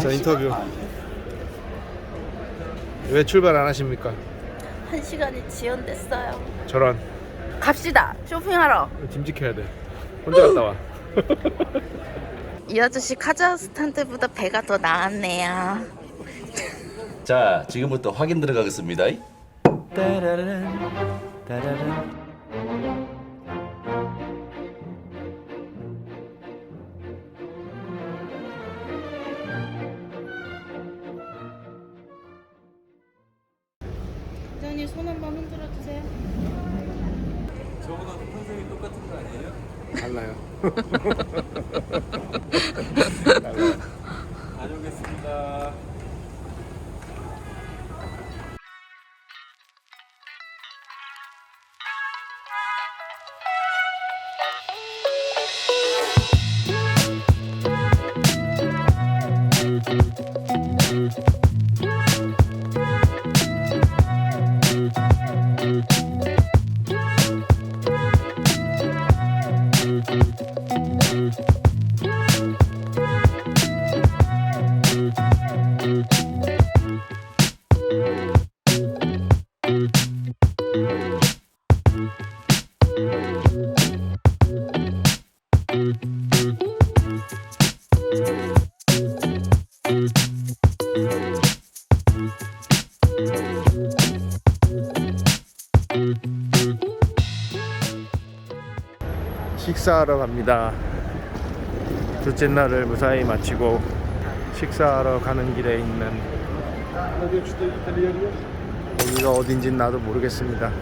자 인터뷰 왜 출발 안 하십니까? 한 시간이 지연됐어요. 저런 갑시다. 쇼핑하러. 짐 지켜야 돼 혼자 갔다 와 이 아저씨 카자흐스탄 때보다 배가 더 나았네요. 자, 지금부터 확인 들어가겠습니다. 따라란 따라란 부장님 손 한번 흔들어 주세요. 달라요 다녀오겠습니다. 식사하러 갑니다. 둘째 날을 무사히 마치고 식사하러 가는 길에 있는 여기가 어딘진 나도 모르겠습니다.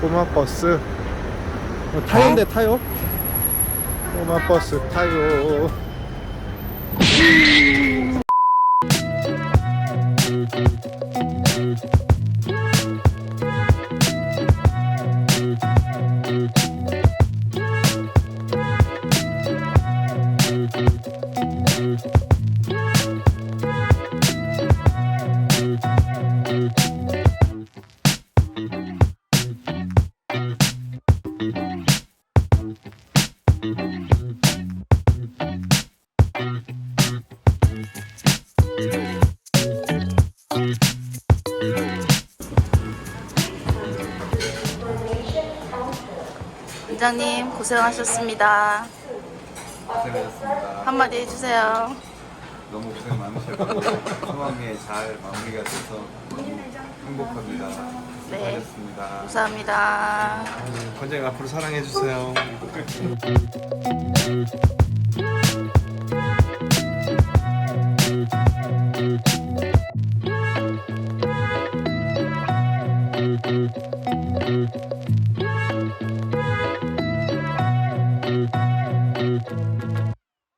꼬마 버스. 어, 타요인데 타요? 꼬마 버스 타요 부장님 고생하셨습니다. 고생하셨습니다. 한마디 해주세요. 너무 고생 많으셨고 소망에 잘 마무리가 돼서 너무 행복합니다. 네. 수고하셨습니다. 감사합니다. 관장님 앞으로 사랑해 주세요